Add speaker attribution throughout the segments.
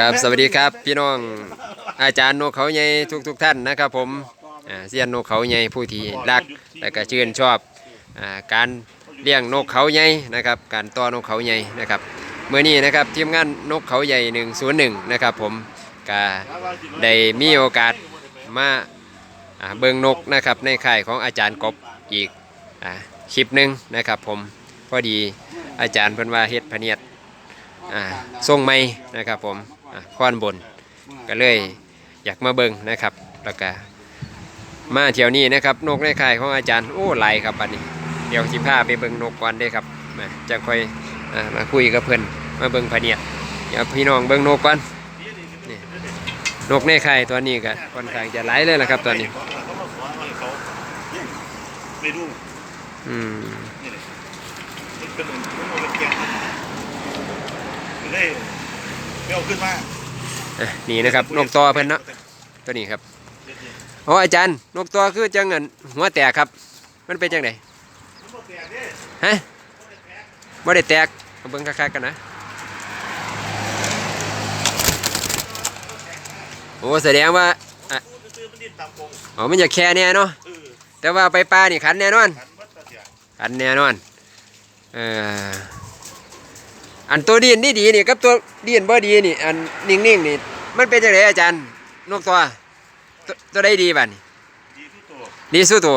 Speaker 1: ครับสวัสดีครับพี่น้องอาจารย์นกเขาใหญ่ทุกทุกๆท่านนะครับผมอ่าเซียนนกเขาใหญ่ผู้ที่รักและก็ชื่นชอบอาการเลี้ยงนกเขาใหญ่นะครับ การต่อนกเขาใหญ่นะครับเมื่อนี้นะครับทีมงานนกเขาใหญ่ 101 นะครับผมก็ได้มีโอกาสมาอ่าเบิงนกนะครับในค่ายของอาจารย์กบอีกอาคลิปหนึ่งนะครับผมพอดีอาจารย์เพิ่นว่าเฮ็ดพะเนียด อ่าทรงไม่นะครับผมอ่าค้อนบนก็เลยอยากมาเบิ่งนะครับแล้วก็มาเที่ยวนี้นะครับนกในค่ายของอาจารย์โอ้หลายครับบัดนี้ เดี๋ยวสิพาไปเบิ่งนกก่อนเด้ครับมาจะค่อยอมาคุยกับเพิ่อนมาเบิ่งพเนียดเดี๋ยวพี่น้องเบิ่งนกก่อนนี่นกในค่ายตัวนี้ก็ค่อนข้างจะหลายเลยละครับตอนนี้
Speaker 2: ไม่รู้
Speaker 1: อืม
Speaker 2: เลยมันเป็นมันเป็นแกงมันได้ไม่เอาขึ้นมา
Speaker 1: อะนี่นะครับนกตัวเพิ่นเนาะตัวนี้ครับโอ้อาจารย์นกตัวคือจังเงินหัวแตกครับ มันเป็นจังไดฮะบ่ได้แตกเอาเบิ่งคักๆกันนะโอ้แสดงว่าอะ
Speaker 2: ซื้อมันดิ้นตามกง
Speaker 1: อ๋อมันจะแค่แน่เนาะ
Speaker 2: เออ
Speaker 1: แต่ว่าไปปลานี่ขันแน่นอน
Speaker 2: ขันวัดตะเสีย
Speaker 1: ขันแน่นอนเอ่อ อันตัวดีนนี่ดีนี่กับตัวดีนบ่ดีนี่ อันนิ่งๆนี่มันเป็นจังไดอาจารย์นกตัวตัวตัวใดดีบัดนี่
Speaker 2: ดีที่ตัว
Speaker 1: ดีสู้ตัว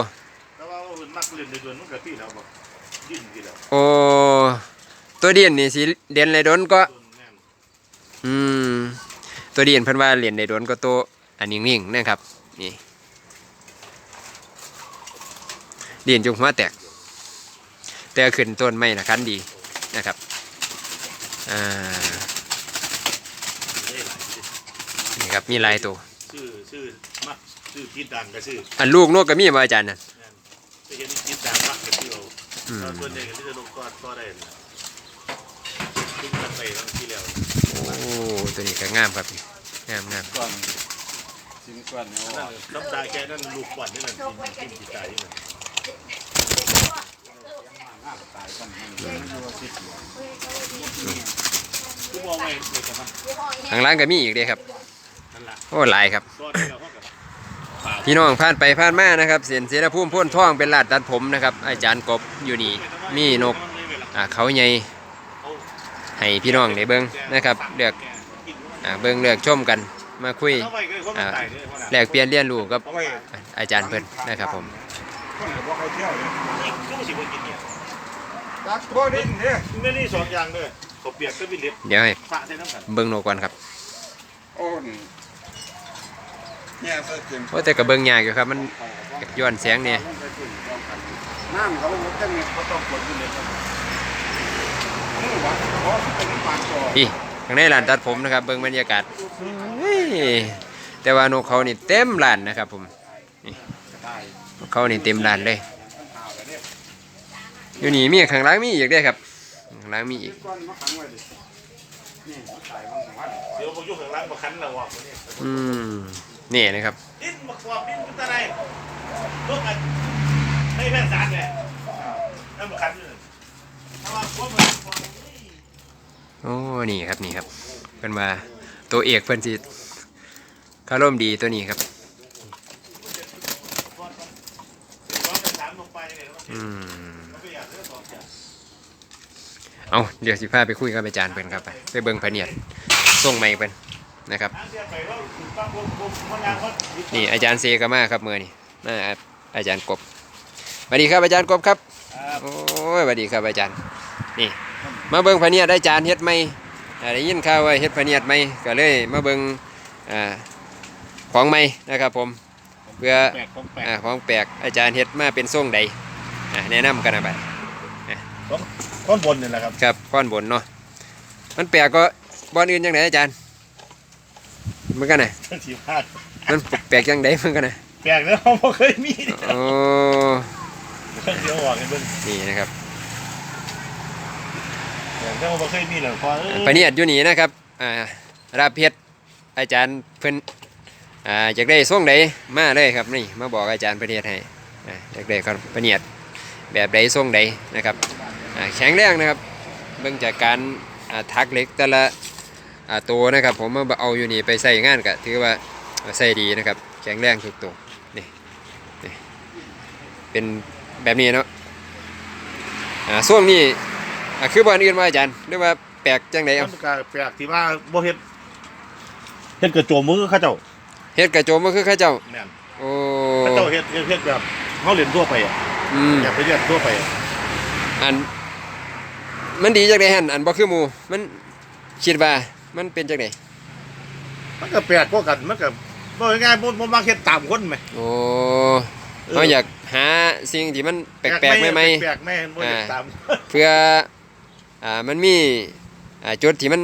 Speaker 2: แต่ว่ามันมักเล่นในเดือนมันกะที่แล้วบอกดิ้นที่แล้ว
Speaker 1: โอ้ตัวดีนนี่สิเด่นเลยโดนก็
Speaker 2: โดนแน่น
Speaker 1: อืมตัวเดียนเพิ่นว่าเหรียญในโดนก็ตัวอันนิ่งๆนะครับนี่เดียนจุงหัวแตกแต่ขึ้นต้นไม่นะคันดีนะครับ อ่านี่ครับมีหลายตัว
Speaker 2: ชื่อชื่อมักชื่อพิษดังก็ชื่อ
Speaker 1: อันลูกนกก็มีมาอาจารย์นั่น
Speaker 2: แน่นจะเห็นพิษดังมักก็ชื่อเรา
Speaker 1: อืม
Speaker 2: เราส่วนใหญ่ก็จะลงกอดก็ได้นะขึ้นมาไปบางทีแล้ว
Speaker 1: โอ้ตัวนี้ก็งามครับนี่งามงาม
Speaker 3: ก่อนชิ้นก่อนเนี่ย
Speaker 2: นั่
Speaker 3: ว่าน
Speaker 2: น้ำตาแค่นั้นลูกกวันนี่นั่นกินกินตายนี่นั่น
Speaker 1: ทางร้านก็มีอีกเด้ครับ
Speaker 2: นั่นแหละ
Speaker 1: โอ้หลายครับ
Speaker 2: ก็ได้เราเข้ากับป่า
Speaker 1: พี่น้องผ่านไปผ่านมานะครับเสียนเสรภูมิพ่นท่องเป็นลาดตัดผมนะครับ อาจารย์กบอยู่นี่มีนกอ่าเขาใหญ่ให้พี่น้องได้เบิ้งนะครับเลือกอ่าเบิ้งเลือกชมกันมาคุยอ่าแลกเปลี่ยนเรียนรู้กับ
Speaker 2: เอาไว้
Speaker 1: อาจารย์เพิ่นนะครับผม
Speaker 3: ตักตัวดินเนี่ย
Speaker 2: ไม่ได้สองอย่างเลยเขาเปียกก็เป็นเล็บ
Speaker 1: เดี๋ยวให้
Speaker 2: ฝาใส่น้ำกัน
Speaker 1: เบิ้งนกก่อนครับ
Speaker 3: โอ้นเนี่ยเสื้อเต็ม
Speaker 1: โอ้แต่ก็เบิ้งยากอยู่ครับ มันย้อนแสงเนี่ย
Speaker 3: น้ำเขาบอกจะมีเขาต้องกดอยู่เลยครับมือวัดเพราะเป็นปานต่อ
Speaker 1: พี่ข้างในลานตัดผมนะครับ เบิ้งบรรยากาศเฮ้ยแต่ว่านกเขานี่เต็มลานนะครับผมนี่
Speaker 3: ได้
Speaker 1: นกเขานี่เต็มลานเลย อยู่นี่มีข้างล่างมีอีกเด้ครับข้างล่างมีอีก
Speaker 3: นี่น
Speaker 2: เดี๋ยวพวกยุ่ข้างล่างมาคันเราอะคนนี้
Speaker 1: อืมนี่นะครับ
Speaker 2: ดิ้นมาควบดิ้นเป็นอะไรลูกไอ้ไม่แม่สารเลยนั่นมาคันเลย
Speaker 1: โอ้นี่ครับนี่ครับเป็นมาตัวเอกเพิ่อนสิคารมดีตัวนี้ครับ
Speaker 2: มันเดี๋ยวร้อนเป็นสามลงไปยังไงแล้วมัน
Speaker 1: อืม
Speaker 2: มันก็อยากเลือกสองอย่าง
Speaker 1: เอาเดี๋ยวสิพาไปคุยกับอาจารย์เพิ่นครับไปไปเบิ่งพะเนียดส่งใหม่เพิ่นนะครับ
Speaker 2: ทางเสียไปแล้วถูกต้องผมผมมันยางเขา
Speaker 1: นี่อาจารย์เซก็มาครับมือนี่มาอาจารย์กบสวัสดีครับอาจารย์กบครับ โอ้ยสวัสดีครับอาจารย์ นี่ มาเบิ่งพะเนียดอาจารย์เฮ็ดใหม่อ่าได้ยินข่าวว่าเฮ็ดพะเนียดใหม่ก็เลยมาเบิ่งอ่าของใหม่นะครับผม เพื่อ
Speaker 2: แปลกของแปลก
Speaker 1: อ่าของแปลกอาจารย์เฮ็ดมาเป็นทรงใดอ่าแนะนำกันนะบัด
Speaker 2: ข้อนบนนี่แหละครับ
Speaker 1: ครับก้อนบนเนาะมันแปลกก็บอนอื่นจังไดอาจารย์เหมือนกันนะ
Speaker 2: ทั้งสี่พลาด
Speaker 1: มันแปลกจังไดเหมือนกันนะ
Speaker 2: แปลกแล้วเขาไม่เคยมี
Speaker 1: โอ้
Speaker 2: เครื่องเสียงหวานกันเบิ่ง
Speaker 1: นี่นะครับ
Speaker 2: แปลกแล้วเขาไม่เคยมีหรอกพอเออ
Speaker 1: ปะเนียดอยู่นี่นะครับอ่าราบเพชรอาจารย์เพิ่น อ่าอยากได้ทรงใดมาเลยครับนี่มาบอกอาจารย์ประเทศให้อ่าอยากได้ครับปะเนียดแบบใดทรงใดนะครับอ่าแข็งแรงนะครับเบิ่งจากการอ่าทักเล็กแต่ละอ่าตัวนะครับ ผมมาเอาอยู่นี่ไปใส่งานก็ถือว่าใส่ดีนะครับ แข็งแรงทุกตัวนี่นี่เป็นแบบนี้เนาะอ่าช่วงนี้อ่าคือบ้านอื่นว่าอาจารย์หรือว่าแปลกจังไดเอา
Speaker 2: มันก็แปลกที่ว่าบ่เฮ็ดเฮ็ดกระโจมมือเขาเจ้า
Speaker 1: เฮ็ดกระโจมก็คือเข้าเจ้า
Speaker 2: แม่น
Speaker 1: โอ้
Speaker 2: เขาเจ้าเฮ็ดเฮ็ดเฮ็ดแบบเขาเล่นทั่วไปอะ
Speaker 1: อืม
Speaker 2: อยากไปเรียนทั่วไปอะ
Speaker 1: อัน มันดีจังไดหั่นอันบ่คือหมู่มันคิดว่ามันเป็นจังได
Speaker 2: มันก็แปลกกว่ากันมันก็บ่ง่ายๆบ่บ่มักเฮ็ดตามคนไหม
Speaker 1: โอ้เราอยากหาสิ่งที่มันแปลกๆใหม่
Speaker 2: แปลกๆไม่บ่เฮ็ดตาม
Speaker 1: ๆเพื่ออ่ามันมีอ่าจุดที่มัน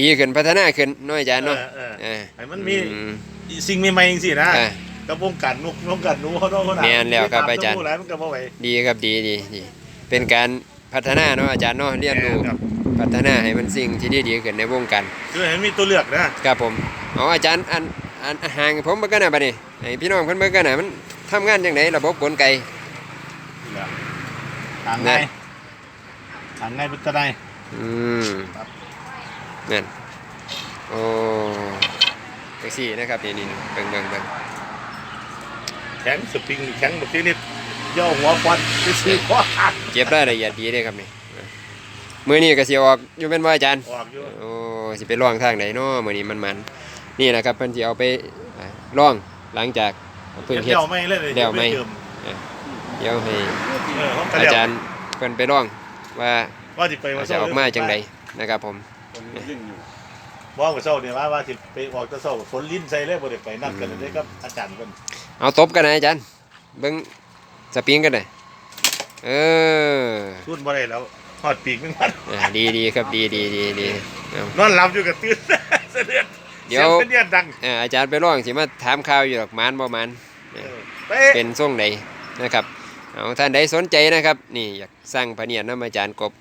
Speaker 1: ดีขึ้นพัฒนาขึ้นเน้อยอาจารย์เนาะ
Speaker 2: เออเออ
Speaker 1: เออ
Speaker 2: ให้มันมี
Speaker 1: อื
Speaker 2: สิ่งใหม่ๆจังซี่นะ
Speaker 1: อ่า
Speaker 2: กับวงการนกวงการหนูเขาต้องเขา
Speaker 1: แม่นแล้วครับอาจารย์
Speaker 2: ตมตัวหลายมันก็บ่ไหว
Speaker 1: ดีครับดีดีดีเป็นการพัฒนาเนาะอาจารย์เนาะเรียนรู้
Speaker 2: ครับ
Speaker 1: พัฒนาให้มันสิ่งที่ดีๆขึ้นในวงการ
Speaker 2: คือให้มันมีตัวเลือกนะครับ
Speaker 1: ผมเอาอาจารย์อันอันห่างผมเบิ่งกันน่ะบัดนี้ให้พี่น้องเพิ่นเบิ่งกันน่ะมันทำงานจังไดระบบกลไก
Speaker 2: ทางไงทางไงเป็นจะได้
Speaker 1: อืม
Speaker 2: ครับ
Speaker 1: นั่นโอ้ จังซี่นะครับนี่นี่เบิ่งเบิ่งเบิ่ง
Speaker 2: แข็งสปริงนี่แข็งแบบนี้นี่ย่อหัวควันไปซื้อควัน
Speaker 1: เก็บรายละเอียดดีเด้ครับนี่มื้อนี้ก็สิออกอยู่เป็นว่าอาจารย์
Speaker 2: ออกอยู่
Speaker 1: โอ้สิไปล่องทางไหนเนาะมื้อนี้มันมันนี่นะครับเพิ่นสิเอาไปอ่าล่องหลังจากเพิ่งเฮ็ด
Speaker 2: เดี่ยวไม่เลย
Speaker 1: เดี่ยวไม่
Speaker 2: ติม
Speaker 1: เดี๋ยวให้
Speaker 2: เออเขาก็
Speaker 1: อา
Speaker 2: เดี่ยว
Speaker 1: จารย์เพิ่นไปล่องว่า
Speaker 2: ว่าสิไปว่า
Speaker 1: จะออกมาจังไดนะครับผม
Speaker 3: คนยิ่งอยู่
Speaker 2: ว่าว่าเศร้าเนี่ยว่าว่าสิไปออกจะเศร้าฝนลิ้นใส่เลยบ่ได้ไปนัดกันเลยครับอาจารย์เพิ่น
Speaker 1: เอาตบกันนะอาจารย์เบิ่งสปริงกันหน่อยเออ
Speaker 2: รุ่นบ่ได้แล้วทอดปีกมันมัน
Speaker 1: อ่าดีดีครับดีดีดีดีเอา
Speaker 2: นอนหลับอยู่กับตื่น เสด็จ
Speaker 1: เดี๋ยว
Speaker 2: สีงเป็นเนี่ยดัง
Speaker 1: อ่าอาจารย์ไปล่องสิมาถามข่าวอยู่ดอกหมานบ่หมาน
Speaker 2: เออเป๊ะ
Speaker 1: เป็นทรงใดนะครับเอาท่านใดสนใจนะครับ นี่อยากสร้างพะเนียดน้ำอาจารย์กบ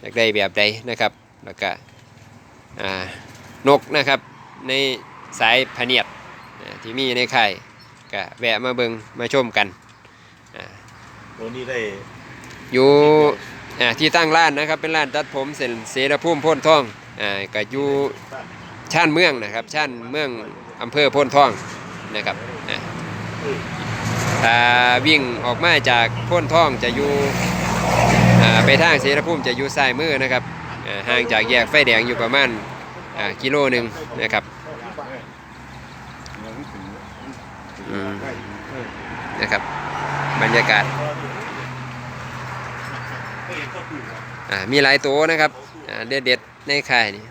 Speaker 1: อยากได้แบบใดนะครับ แล้วก็อ่า นกนะครับ ในสายพะเนียดอ่าที่มีในค่ายก็แวะมาเบิงมาชมกันอ่า
Speaker 2: ตัวนี้ได้
Speaker 1: อยู่อ่าที่ตั้งร้านนะครับ เป็นร้านตัดผมเสนเสรภูมิโพ่นทองอ่าก็อยู่ชานเมืองนะครับชานเมืองอำเภอโพ่นทองนะครับอ่าถ้าวิ่งออกมาจากโพ้นท่องจะอยู่อ่าไปทางเสรภูมิจะอยู่ซ้ายมือนะครับอ่าห่างจากแยกไฟแดงอยู่ประมาณ อ่ากิโลหนึ่งนะครับอืมนะครับบรรยากาศอ่ามีหลายตัวนะครับอ่าเด็ดๆในค่ายนี่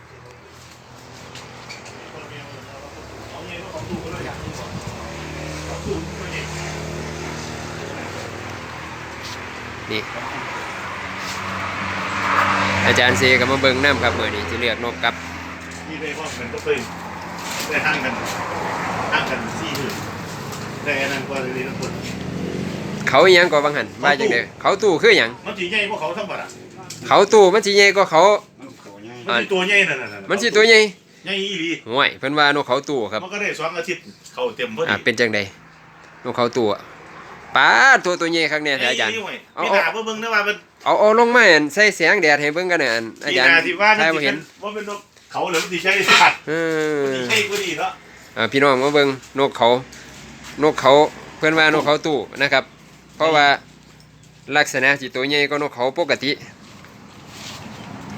Speaker 1: นี่อาจารย์เซกับมาเบิงน้ำครับเมื่อนี้จะเลือกนกครับ
Speaker 2: นี่ได้ว่ามันก็เคยได้ห่างกันห่างกันสี่หื่นได้อันนั้นกว่าเลยทั้งคน
Speaker 1: เขาอิหยังก็บางหันว่าจังไดเขาตู้คือหยัง
Speaker 2: มันสีใหญ่กว่าเขาทั้งหมดอะ
Speaker 1: เขาตู้มันสิใหญ่กว่าเขา
Speaker 3: มันโตง่าย
Speaker 2: มันสีตัวใหญ่นั่นน่ะ
Speaker 1: มันสิตัวใหญ่
Speaker 2: ใหญ่อีหลี
Speaker 1: ห่วยเพิ่นว่านกเขาตู้ครับ
Speaker 2: มันก็ได้สองอาทิตย์เขาเต็มพอ
Speaker 1: อ่า
Speaker 2: ดี
Speaker 1: เป็นจังไดนกเขาตู้อะป้าดตัวตัวใหญ่ครั้งเนี่ยอาจารย์ เอา
Speaker 2: มี
Speaker 1: เอา
Speaker 2: หนาเพิ่งเบิ่งนะว่ามัน
Speaker 1: เอาเอาลงมาอันใส่แสงแดดให้เบิ่งกันน่ะอันอา
Speaker 2: มี
Speaker 1: จารย์
Speaker 2: หนาที่ว่ามัน
Speaker 1: ถ่าย
Speaker 2: สิ
Speaker 1: บ่
Speaker 2: เป็
Speaker 1: เห็
Speaker 2: น
Speaker 1: น
Speaker 2: ว่าเป็นนก เขาหรือมันสิใช่สัตว์
Speaker 1: เอ
Speaker 2: มัน
Speaker 1: อ
Speaker 2: สิใช่กูดีเนาะ
Speaker 1: อ่าพี่น้องมาเบิ่งนกเขา นกเขาเพื่อนว่านกเขาตู้นะครับ เพราะว่าลักษณะสิตัวใหญ่ก็นกเขาปกติ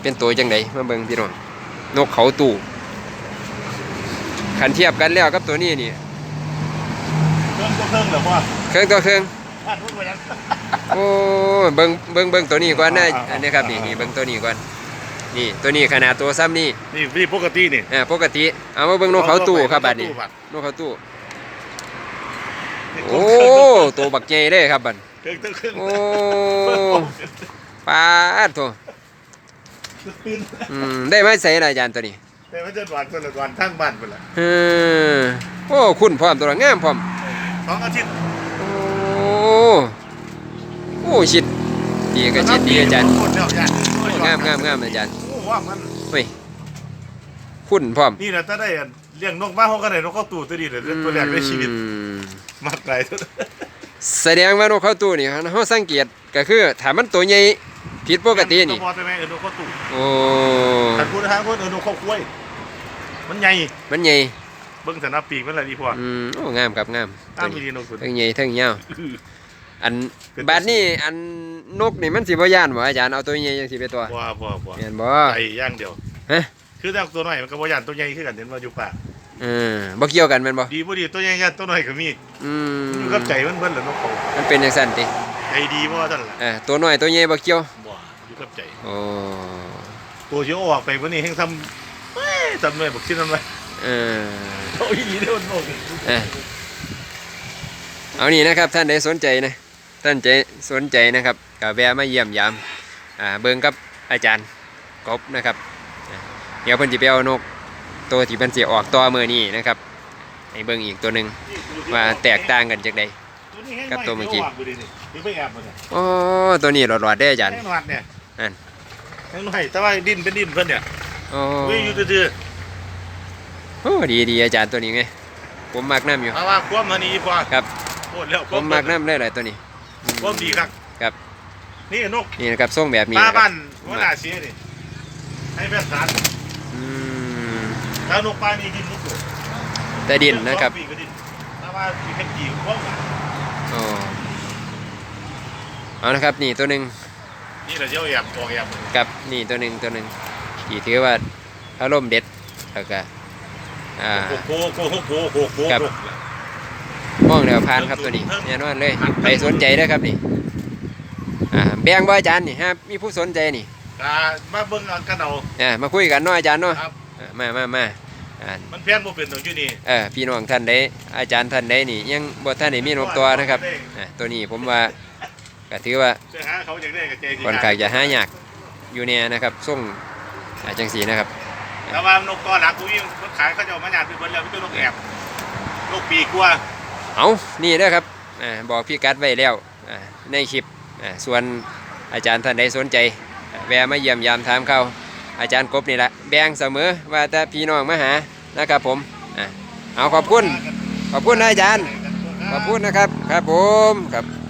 Speaker 1: เป็นตัวจังไดมาเบิ่งพี่น้องนกเขาตู้ขันเทียบกันแล้วกับตัวนี้นี่
Speaker 2: เครื่องก็เครื่องเหรอพ่อ
Speaker 1: เครื่องตัวเครื่อง
Speaker 2: พลาดพูดไปยัง
Speaker 1: โอ้ยเบิ่งเบิ่งเบิ่งตัวนี้ก่อนนะ
Speaker 2: อ่าอ่า
Speaker 1: อันนี้ครับนี่นี่เบิ่งตัวนี้ก่อน นี่ตัวนี้ขนาดตัวซ้ำนี่
Speaker 2: นี่นี่ปกตินี่
Speaker 1: อ่าปกติ เอามาเบิ่งนกเขาตู้ครับบัดนี้นกเขาตู้โอ้ตัวบักใหญ่เลยครับบัด
Speaker 2: เครื่องเครื่อง
Speaker 1: โอ้ปาดโถอืมได้ไหมใส่อะไรอาจารย์ตัวนี้
Speaker 2: แต่มันจะหวานคนละหวานทั้งบ้านไปละ
Speaker 1: เออโอ้คุณพร้อมตัวละงามพร้อม
Speaker 2: สองอาทิตย์
Speaker 1: โอ้โอ้ชิดดีก็ชิดดีอาจารย์
Speaker 2: หมดแล้วอาจารย์
Speaker 1: โอ้งามงามงามอาจารย์
Speaker 2: โอ้ว่ามัน
Speaker 1: เฮ้ยคุณพร้อม
Speaker 2: นี่แหละถ้าได้เลี้ยงนกบ้านเขาก็ได้นกเข้าตู้ตัวนี้เลยตัวแรกในชีวิต
Speaker 1: อืม
Speaker 2: มากหลายตัว
Speaker 1: แสดงว่านกเขาตู้นี่เขาสังเกตก็คือถ้ามันตัวใหญ่ผิดปกตินี่
Speaker 2: ตัวพอแต่แม่เออนกเข้าตู้
Speaker 1: โอ้
Speaker 2: ทางคุณทางคุณเออนกเข้าคุ้ยมันใหญ่
Speaker 1: มันใหญ่
Speaker 2: เบิ่งสนับปีกมันละดีพอ
Speaker 1: อืมโอ้งามครับงาม
Speaker 2: ตา
Speaker 1: ตั
Speaker 2: ม
Speaker 1: ว
Speaker 2: มี
Speaker 1: นี้
Speaker 2: ดีนกสุด
Speaker 1: ทั้งใหญ่ทั้งยาว อันบาดนี้อันนกนี่มันสิบ่ย่านบ่อาจารย์เอาตัวใหญ่จังสิไปตัว
Speaker 2: บ่บ่บ่
Speaker 1: แม่นบ่
Speaker 2: ไก่ย่างเดียว
Speaker 1: ฮะ
Speaker 2: คือแต่ตัวน้อยมันก็บ่ย่านตัวใหญ่คือกันเห็นว่าอยู่ป่า
Speaker 1: เออบ่เกี่ยวกันแม่นบ่
Speaker 2: ดีบ่ดีตัวใหญ่ย่านตัวน้อยก็มี
Speaker 1: อืม
Speaker 2: มันอยู่กับใจมันเบิ่นแหละนกเขา
Speaker 1: มันเป็นจังซั่นติ
Speaker 2: ใจดีบ่ท่านล่ะ
Speaker 1: เออตัวน้อยตัวใหญ่บ่เกี่ยว
Speaker 2: บ่อยู่กับใจ
Speaker 1: โอ้
Speaker 2: ตัวสิเอาออกไปวันนี้แฮงทำเอ้ยทำหน่อยบักชิ้นนั้นไว้
Speaker 1: เออ
Speaker 2: เอาอีหลีเด้อมันนก
Speaker 1: เออเอานี่นะครับท่านใดสนใจนะ ท่านใจสนใจนะครับก็แวะมาเยี่ยมยามอ่าเบิ่งกับอาจารย์กบนะครับอ่าเดี๋ยวเพิ่นสิไปเอานกตัวที่เพิ่นสิออกต่อมื้อนี้นะครับให้เบิ่งอีกตัวหนึงว่าแตกต่างกันจักใดกับตัวเมื่อกี้
Speaker 2: นี่ไปแอบมันเนี่ย
Speaker 1: โอ้ตัวนี้หลอดๆได้ออาจารย์
Speaker 2: แห้งหวัดเนี่ย
Speaker 1: นั่น
Speaker 2: แห้งหน่อยแต่ว่าดินเป็นดินเพิ่นเนี่ย
Speaker 1: โอ้
Speaker 2: วิ่งอยู่ซื่อ
Speaker 1: โอ้ดีดีอาจารย์ตัวนี้ไงผมมักน้ำอยู่
Speaker 2: ๆเพราะว่าความมันนี่พอ
Speaker 1: ครับ
Speaker 2: โคตรแล้ว
Speaker 1: ผมมักน้ำได้หลายตัวนี้
Speaker 2: ความดีครับ
Speaker 1: ครับ
Speaker 2: นี่นก
Speaker 1: นี่นะครับส่งแบบนี้
Speaker 2: ปลา
Speaker 1: นะค
Speaker 2: บ้า
Speaker 1: รับ
Speaker 2: นหัวหน้าเสียนี่ให้แม่สาร
Speaker 1: อืม
Speaker 2: แล้วนกปลานี่ดินนกตัว
Speaker 1: แต่ดินนะครับ
Speaker 2: สองปีก็ดินแต่ว่ามีแค่กี่พวก
Speaker 1: อ๋อเอานะครับนี่ตัวหนึ่ง
Speaker 2: นี่เราเจ้าแอบออกแอบ
Speaker 1: กับนี่ตัวหนึ่งตัวหนึ่งที่ถือว่าอารมณ์เด็ดแล้วก็อ่า
Speaker 2: โคโคโคโคโคโคโค
Speaker 1: ครับ มองแนวพานครับตัวนี้แน่นอนเลยไปสนใจเด้อครับนี่อ่าแบ่งบ่อาจารย์นี่ฮะมีผู้สนใจนี่
Speaker 2: อ่ามาเบิ่งกันเอา
Speaker 1: อ่ามาคุยกันเนาะอาจารย์เนาะ
Speaker 2: ครับ
Speaker 1: อ่ามามามาอ่า
Speaker 2: มันแพงบ่เป็นตรงอยู่นี่
Speaker 1: เออพี่น้องท่านใดอาจารย์ท่านใดนี่ยังบ่ท่านได้มีนกตัวนะครับอ่าตัวนี้ผมว่าก็ถือว่า
Speaker 2: จะหาเขาอยากได้กับใจสิ
Speaker 1: ค่อนข้างจะหายากอยู่เนี่ยนะครับส่งอ่าจังสีนะครับ
Speaker 2: แต่ว่านกตัวหลักกูยิ่งมันขายเขาจะเอามาหยาดเป็นเบิดแล้วมันเป็นนกแอบนกปีกกว่า
Speaker 1: เอานี่นะครับอ่าบอกพี่กัดไว้แล้วอ่าในคลิปอ่าส่วนอาจารย์ท่านใดสนใจอ่าแวะมาเยี่ยมยามถามเขาอาจารย์กบนี่แหละแบ่งเสมอว่าแต่พี่น้องมาหานะครับผมอ่าเอาขอบคุณ ขอบคุณนะอาจารย์ ขอบคุณนะครับ ครับผมครับ